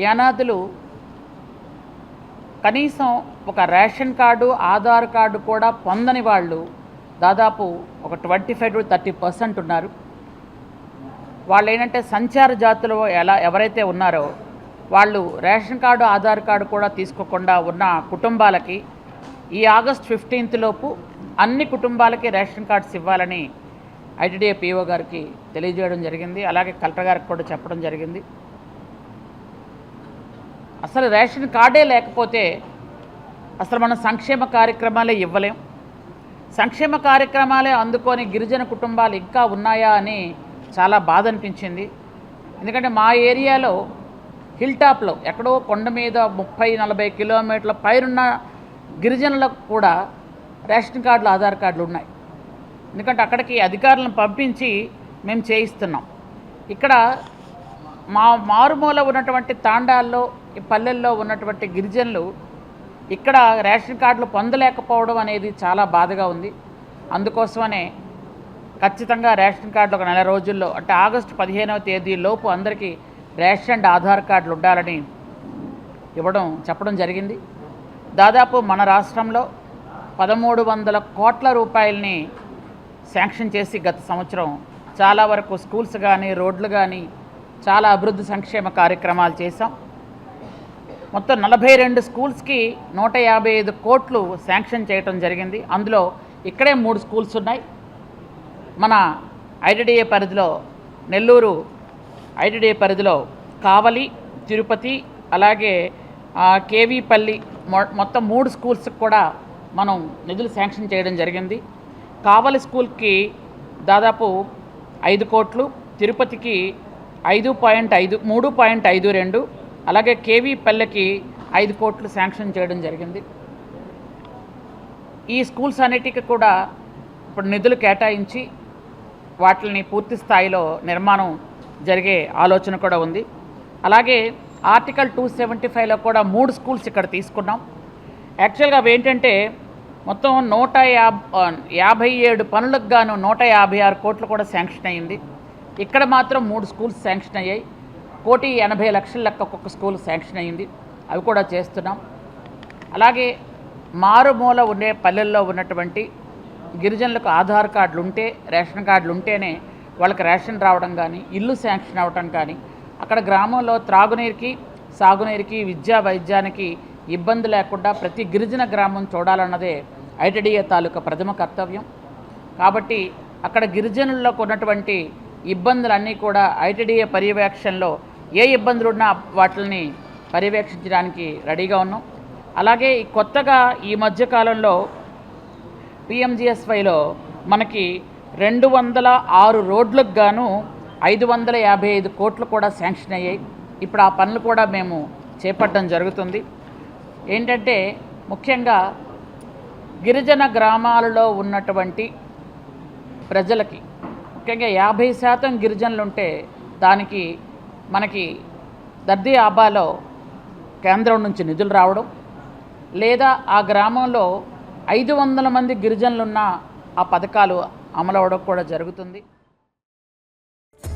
యానాదులు కనీసం ఒక ration card Aadhaar card కూడా పొందని వాళ్ళు దాదాపు ఒక twenty five to thirty percent ఉన్నారు. వాళ్ళు ఏంటంటే సంచార జాతులు ఎలా ఎవరైతే ఉన్నారో వాళ్ళు రేషన్ కార్డు ఆధార్ కార్డు కూడా తీసుకోకుండా ఉన్న కుటుంబాలకి ఈ ఆగస్ట్ ఫిఫ్టీన్త్ లోపు అన్ని కుటుంబాలకి రేషన్ కార్డ్స్ ఇవ్వాలని ఐటీడీఏ పిఓ గారికి తెలియజేయడం జరిగింది. అలాగే కలెక్టర్ గారికి కూడా చెప్పడం జరిగింది. అసలు రేషన్ కార్డే లేకపోతే అసలు మనం సంక్షేమ కార్యక్రమాలే ఇవ్వలేం. సంక్షేమ కార్యక్రమాలే అందుకొని గిరిజన కుటుంబాలు ఇంకా ఉన్నాయా అని చాలా బాధ అనిపించింది. ఎందుకంటే మా ఏరియాలో హిల్ టాప్లో ఎక్కడో కొండ మీద ముప్పై నలభై కిలోమీటర్ల పైరున్న గిరిజనులకు కూడా రేషన్ కార్డులు ఆధార్ కార్డులు ఉన్నాయి. ఎందుకంటే అక్కడికి అధికారులను పంపించి మేము చేయిస్తున్నాం. ఇక్కడ మా మారుమూల ఉన్నటువంటి తాండాల్లో పల్లెల్లో ఉన్నటువంటి గిరిజనులు ఇక్కడ రేషన్ కార్డులు పొందలేకపోవడం అనేది చాలా బాధగా ఉంది. అందుకోసమనే ఖచ్చితంగా రేషన్ కార్డులు ఒక నెల రోజుల్లో అంటే ఆగస్టు పదిహేనవ తేదీ లోపు అందరికీ రేషన్ అండ్ ఆధార్ కార్డులు ఉండాలని ఇవ్వడం చెప్పడం జరిగింది. దాదాపు మన రాష్ట్రంలో పదమూడు వందల కోట్ల రూపాయలని శాంక్షన్ చేసి గత సంవత్సరం చాలా వరకు స్కూల్స్ కానీ రోడ్లు కానీ చాలా అభివృద్ధి సంక్షేమ కార్యక్రమాలు చేశాం. మొత్తం నలభై రెండు స్కూల్స్కి నూట యాభై ఐదు కోట్లు శాంక్షన్ చేయటం జరిగింది. అందులో ఇక్కడే మూడు స్కూల్స్ ఉన్నాయి. మన ఐటీడీఏ పరిధిలో నెల్లూరు ఐటీడీఏ పరిధిలో కావలి తిరుపతి అలాగే కేవీపల్లి మొ- మొత్తం మూడు స్కూల్స్కి కూడా మనం నిధులు శాంక్షన్ చేయడం జరిగింది. కావలి స్కూల్కి దాదాపు ఐదు కోట్లు తిరుపతికి ఐదు పాయింట్ ఐదు మూడు పాయింట్ ఐదు రెండు అలాగే కేవీ పల్లెకి ఐదు కోట్లు శాంక్షన్ చేయడం జరిగింది. ఈ స్కూల్స్ అన్నిటికీ కూడా ఇప్పుడు నిధులు కేటాయించి వాటిని పూర్తి స్థాయిలో నిర్మాణం జరిగే ఆలోచన కూడా ఉంది. అలాగే ఆర్టికల్ టూ సెవెంటీ ఫైవ్లో కూడా మూడు స్కూల్స్ ఇక్కడ తీసుకున్నాం. యాక్చువల్గా అవి ఏంటంటే మొత్తం నూట యాభై ఏడు పనులకు గాను నూట యాభై ఆరు కోట్లు కూడా శాంక్షన్ అయ్యింది. ఇక్కడ మాత్రం మూడు స్కూల్స్ శాంక్షన్ అయ్యాయి. కోటి ఎనభై లక్షల లెక్క ఒక్కొక్క స్కూల్ శాంక్షన్ అయ్యింది. అవి కూడా చేస్తున్నాం. అలాగే మారుమూల ఉండే పల్లెల్లో ఉన్నటువంటి గిరిజనులకు ఆధార్ కార్డులు ఉంటే రేషన్ కార్డులు ఉంటేనే వాళ్ళకి రేషన్ రావడం కానీ ఇల్లు శాంక్షన్ అవ్వడం కానీ అక్కడ గ్రామంలో త్రాగునీరుకి సాగునీరుకి విద్యా వైద్యానికి ఇబ్బంది లేకుండా ప్రతి గిరిజన గ్రామం చూడాలన్నదే ఐటీడీఏ తాలూకా ప్రథమ కర్తవ్యం. కాబట్టి అక్కడ గిరిజనులకు ఉన్నటువంటి ఇబ్బందులన్నీ కూడా ఐటీడీఏ పర్యవేక్షణలో ఏ ఇబ్బందులు ఉన్నా వాటిని పర్యవేక్షించడానికి రెడీగా ఉన్నాం. అలాగే కొత్తగా ఈ మధ్యకాలంలో పిఎంజిఎస్వైలో మనకి రెండు వందల ఆరు రోడ్లకు గాను ఐదు వందల యాభై ఐదు కోట్లు కూడా శాంక్షన్ అయ్యాయి. ఇప్పుడు ఆ పనులు కూడా మేము చేపట్టడం జరుగుతుంది. ఏంటంటే ముఖ్యంగా గిరిజన గ్రామాలలో ఉన్నటువంటి ప్రజలకి ముఖ్యంగా యాభై శాతం గిరిజనులు ఉంటే దానికి మనకి దర్దీ ఆబాలో కేంద్రం నుంచి నిధులు రావడం లేదా ఆ గ్రామంలో ఐదు వందల మంది గిరిజనులున్న ఆ పథకాలు అమలవడం కూడా జరుగుతుంది.